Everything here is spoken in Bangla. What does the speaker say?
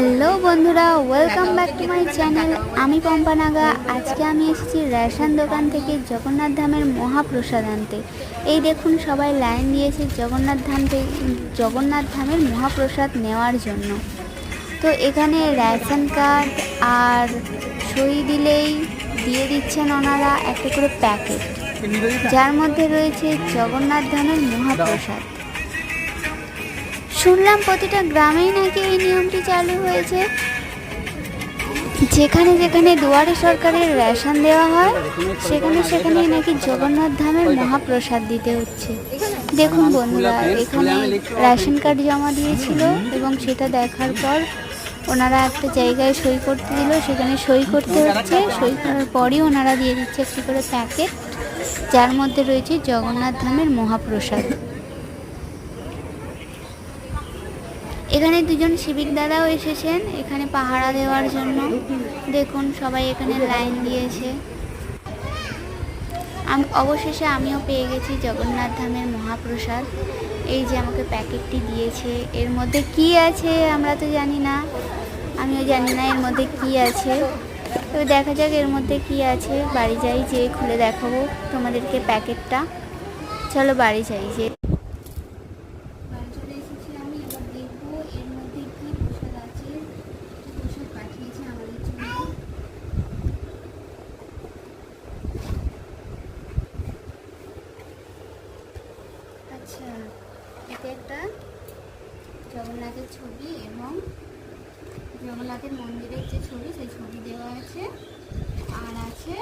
হ্যালো বন্ধুরা welcome back to my channel আমি পম্পা নাগা। আজকে আমি এসেছি রেশন দোকান থেকে জগন্নাথ ধামের মহাপ্রসাদ আনতে। এই দেখুন সবাই লাইন দিয়েছে জগন্নাথ ধাম থেকে জগন্নাথ ধামের মহাপ্রসাদ নেওয়ার জন্য। তো এখানে রেশন কার্ড আর সই দিলেই দিয়ে দিচ্ছেন ওনারা একটা করে প্যাকেট। যার মধ্যে রয়েছে জগন্নাথ ধামের মহাপ্রসাদ। শুনলাম প্রতিটা গ্রামেই নাকি এই নিয়মটি চালু হয়েছে। যেখানে যেখানে দুয়ারে সরকারের রেশন দেওয়া হয়, সেখানে সেখানে নাকি জগন্নাথ ধামের মহাপ্রসাদ দিতে হচ্ছে। দেখুন বন্ধুরা, এখানে রেশন কার্ড জমা দিয়েছিল এবং সেটা দেখার পর ওনারা একটা জায়গায় সই করতে দিল। সেখানে সই করতে হচ্ছে। সই করার পরই ওনারা দিয়ে দিচ্ছে একটি করে প্যাকেট, যার মধ্যে রয়েছে জগন্নাথ ধামের মহাপ্রসাদ। এখানে দুজন সিভিক দাদাও এসেছেন, এখানে পাহারা দেওয়ার জন্য। দেখুন, সবাই এখানে লাইন দিয়েছে। আমি, অবশেষে আমিও পেয়ে গেছি জগন্নাথ ধামের মহাপ্রসাদ। এই যে আমাকে প্যাকেটটি দিয়েছে, এর মধ্যে কি আছে আমরা তো জানি না। আমিও জানি না এর মধ্যে কি আছে। তো দেখা যাক এর মধ্যে কি আছে। বাড়ি যাই যে খুলে দেখাবো তোমাদেরকে প্যাকেটটা। চলো বাড়ি যাই যে বাড়ি চলে এসেছি আমি এবার দেখব এর মধ্যে কি প্রসাদ আছে কি প্রসাদ পাঠিয়েছে আমাদের জন্য আচ্ছা এটা একটা জগন্নাথের ছবি এবং জগন্নাথের মন্দিরের যে ছবি, সেই ছবি দেওয়া আছে। আর আছে